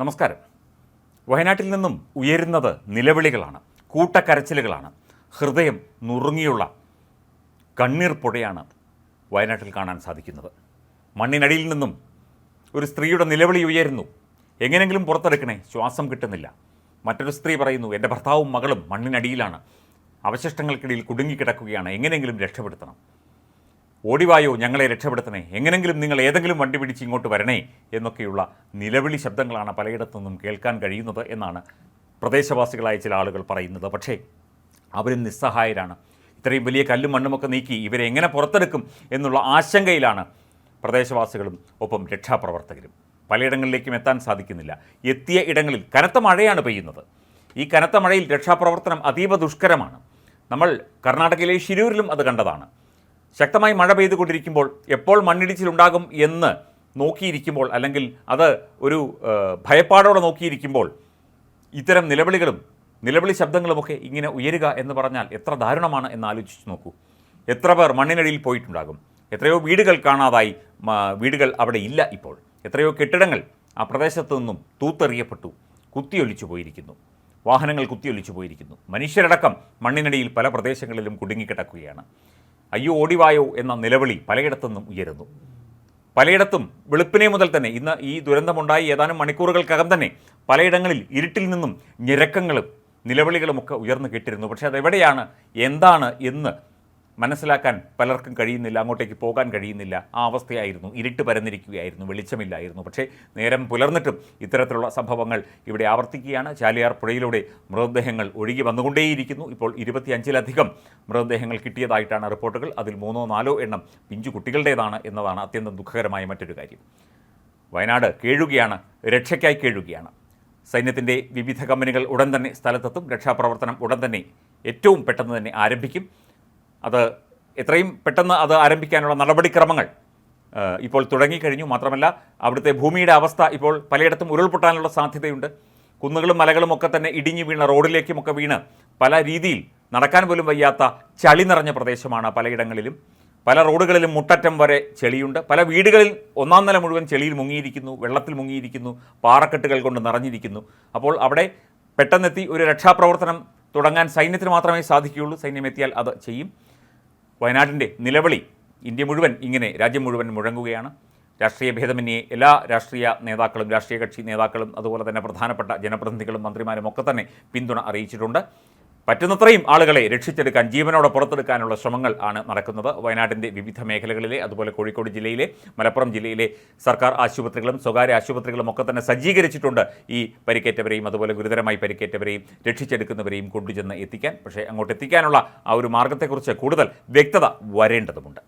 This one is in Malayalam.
നമസ്കാരം. വയനാട്ടിൽ നിന്നും ഉയരുന്നത് നിലവിളികളാണ് കൂട്ടക്കരച്ചിലുകളാണ്. ഹൃദയം നുറുങ്ങിയുള്ള കണ്ണീർ പുഴയാണ് വയനാട്ടിൽ കാണാൻ സാധിക്കുന്നത്. മണ്ണിനടിയിൽ നിന്നും ഒരു സ്ത്രീയുടെ നിലവിളി ഉയരുന്നു. എങ്ങനെങ്കിലും പുറത്തെടുക്കണേ ശ്വാസം കിട്ടുന്നില്ല. മറ്റൊരു സ്ത്രീ പറയുന്നു എന്റെ ഭർത്താവും മകളും മണ്ണിനടിയിലാണ്. അവശിഷ്ടങ്ങൾക്കിടയിൽ കുടുങ്ങിക്കിടക്കുകയാണ്. എങ്ങനെയെങ്കിലും രക്ഷപ്പെടുത്തണം. ഓടിവായോ ഞങ്ങളെ രക്ഷപ്പെടുത്തണേ. എങ്ങനെങ്കിലും നിങ്ങൾ ഏതെങ്കിലും വണ്ടി പിടിച്ച് ഇങ്ങോട്ട് വരണേ എന്നൊക്കെയുള്ള നിലവിളി ശബ്ദങ്ങളാണ് പലയിടത്തു നിന്നും കേൾക്കാൻ കഴിയുന്നത് എന്നാണ് പ്രദേശവാസികളായ ചില ആളുകൾ പറയുന്നത്. പക്ഷേ അവരും നിസ്സഹായരാണ്. ഇത്രയും വലിയ കല്ലും മണ്ണുമൊക്കെ നീക്കി ഇവരെ എങ്ങനെ പുറത്തെടുക്കും എന്നുള്ള ആശങ്കയിലാണ് പ്രദേശവാസികളും ഒപ്പം രക്ഷാപ്രവർത്തകരും. പലയിടങ്ങളിലേക്കും എത്താൻ സാധിക്കുന്നില്ല. എത്തിയ ഇടങ്ങളിൽ കനത്ത മഴയാണ് പെയ്യുന്നത്. ഈ കനത്ത മഴയിൽ രക്ഷാപ്രവർത്തനം അതീവ ദുഷ്കരമാണ്. നമ്മൾ കർണാടകയിലെ ഷിരൂരിലും അത് കണ്ടതാണ്. ശക്തമായി മഴ പെയ്തുകൊണ്ടിരിക്കുമ്പോൾ എപ്പോൾ മണ്ണിടിച്ചിലുണ്ടാകും എന്ന് നോക്കിയിരിക്കുമ്പോൾ അല്ലെങ്കിൽ അത് ഒരു ഭയപ്പാടോടെ നോക്കിയിരിക്കുമ്പോൾ ഇത്തരം നിലവിളികളും നിലവിളി ശബ്ദങ്ങളുമൊക്കെ ഇങ്ങനെ ഉയരുക എന്ന് പറഞ്ഞാൽ എത്ര ദാരുണമാണ് എന്ന് ആലോചിച്ച് നോക്കൂ. എത്ര പേർ മണ്ണിനടിയിൽ പോയിട്ടുണ്ടാകും. എത്രയോ വീടുകൾ കാണാതായി വീടുകൾ അവിടെ ഇല്ല ഇപ്പോൾ. എത്രയോ കെട്ടിടങ്ങൾ ആ പ്രദേശത്തു നിന്നും തൂത്തെറിയപ്പെട്ടു കുത്തിയൊലിച്ചു പോയിരിക്കുന്നു. വാഹനങ്ങൾ കുത്തിയൊലിച്ചു പോയിരിക്കുന്നു. മനുഷ്യരടക്കം മണ്ണിനടിയിൽ പല പ്രദേശങ്ങളിലും കുടുങ്ങിക്കിടക്കുകയാണ്. അയ്യോ ഓടിവായോ എന്ന നിലവിളി പലയിടത്തുനിന്നും ഉയരുന്നു. പലയിടത്തും വെളുപ്പിനെ മുതൽ തന്നെ ഇന്ന് ഈ ദുരന്തമുണ്ടായി ഏതാനും മണിക്കൂറുകൾക്കകം തന്നെ പലയിടങ്ങളിൽ ഇരുട്ടിൽ നിന്നും ഞെരക്കങ്ങളും നിലവിളികളുമൊക്കെ ഉയർന്നു കേട്ടിരുന്നു. പക്ഷേ അതെവിടെയാണ് എന്താണ് എന്ന് മനസ്സിലാക്കാൻ പലർക്കും കഴിയുന്നില്ല അങ്ങോട്ടേക്ക് പോകാൻ കഴിയുന്നില്ല. ആ അവസ്ഥയായിരുന്നു. ഇരുട്ട് പരന്നിരിക്കുകയായിരുന്നു. വെളിച്ചമില്ലായിരുന്നു. പക്ഷേ നേരം പുലർന്നിട്ടും ഇത്തരത്തിലുള്ള സംഭവങ്ങൾ ഇവിടെ ആവർത്തിക്കുകയാണ്. ചാലിയാർ പുഴയിലൂടെ മൃതദേഹങ്ങൾ ഒഴുകി വന്നുകൊണ്ടേയിരിക്കുന്നു. ഇപ്പോൾ ഇരുപത്തിയഞ്ചിലധികം മൃതദേഹങ്ങൾ കിട്ടിയതായിട്ടാണ് റിപ്പോർട്ടുകൾ. അതിൽ മൂന്നോ നാലോ എണ്ണം പിഞ്ചു കുട്ടികളുടേതാണ് എന്നതാണ് അത്യന്തം ദുഃഖകരമായ മറ്റൊരു കാര്യം. വയനാട് കേഴുകയാണ് രക്ഷയ്ക്കായി കേഴുകയാണ്. സൈന്യത്തിന്റെ വിവിധ കമ്പനികൾ ഉടൻ തന്നെ സ്ഥലത്തെത്തും. രക്ഷാപ്രവർത്തനം ഉടൻ തന്നെ ഏറ്റവും പെട്ടെന്ന് തന്നെ ആരംഭിക്കും. അത് എത്രയും പെട്ടെന്ന് അത് ആരംഭിക്കാനുള്ള നടപടിക്രമങ്ങൾ ഇപ്പോൾ തുടങ്ങിക്കഴിഞ്ഞു. മാത്രമല്ല അവിടുത്തെ ഭൂമിയുടെ അവസ്ഥ ഇപ്പോൾ പലയിടത്തും ഉരുൾപൊട്ടാനുള്ള സാധ്യതയുണ്ട്. കുന്നുകളും മലകളും ഒക്കെ തന്നെ ഇടിഞ്ഞു വീണ റോഡിലേക്കുമൊക്കെ വീണ് പല രീതിയിൽ നടക്കാൻ പോലും വയ്യാത്ത ചളി നിറഞ്ഞ പ്രദേശമാണ് പലയിടങ്ങളിലും. പല റോഡുകളിലും മുട്ടറ്റം വരെ ചെളിയുണ്ട്. പല വീടുകളിൽ ഒന്നാം നില മുഴുവൻ ചെളിയിൽ മുങ്ങിയിരിക്കുന്നു വെള്ളത്തിൽ മുങ്ങിയിരിക്കുന്നു പാറക്കെട്ടുകൾ കൊണ്ട് നിറഞ്ഞിരിക്കുന്നു. അപ്പോൾ അവിടെ പെട്ടെന്നെത്തി ഒരു രക്ഷാപ്രവർത്തനം തുടങ്ങാൻ സൈന്യത്തിന് മാത്രമേ സാധിക്കുകയുള്ളൂ. സൈന്യം എത്തിയാൽ അത് ചെയ്യും. വയനാടിന്റെ നിലവിളി ഇന്ത്യ മുഴുവൻ ഇങ്ങനെ രാജ്യം മുഴുവൻ മുഴങ്ങുകയാണ്. രാഷ്ട്രീയ ഭേദമന്യേ എല്ലാ രാഷ്ട്രീയ നേതാക്കളും രാഷ്ട്രീയ കക്ഷി നേതാക്കളും അതുപോലെ തന്നെ പ്രധാനപ്പെട്ട ജനപ്രതിനിധികളും മന്ത്രിമാരും ഒക്കെ തന്നെ പിന്തുണ അറിയിച്ചിട്ടുണ്ട്. പറ്റുന്നത്രയും ആളുകളെ രക്ഷിച്ചെടുക്കാൻ ജീവനോടെ പുറത്തെടുക്കാനുള്ള ശ്രമങ്ങൾ ആണ് നടക്കുന്നത്. വയനാട്ടിന്റെ വിവിധ മേഖലകളിലെ അതുപോലെ കോഴിക്കോട് ജില്ലയിലെ മലപ്പുറം ജില്ലയിലെ സർക്കാർ ആശുപത്രികളും സ്വകാര്യ ആശുപത്രികളും ഒക്കെ തന്നെ സജ്ജീകരിച്ചിട്ടുണ്ട്. ഈ പരിക്കേറ്റവരെയും അതുപോലെ ഗുരുതരമായി പരിക്കേറ്റവരെയും രക്ഷിച്ചെടുക്കുന്നവരെയും കൊണ്ടുചെന്ന് എത്തിക്കാൻ. പക്ഷേ അങ്ങോട്ട് എത്തിക്കാനുള്ള ആ ഒരു മാർഗത്തെക്കുറിച്ച് കൂടുതൽ വ്യക്തത വരേണ്ടതുണ്ട്.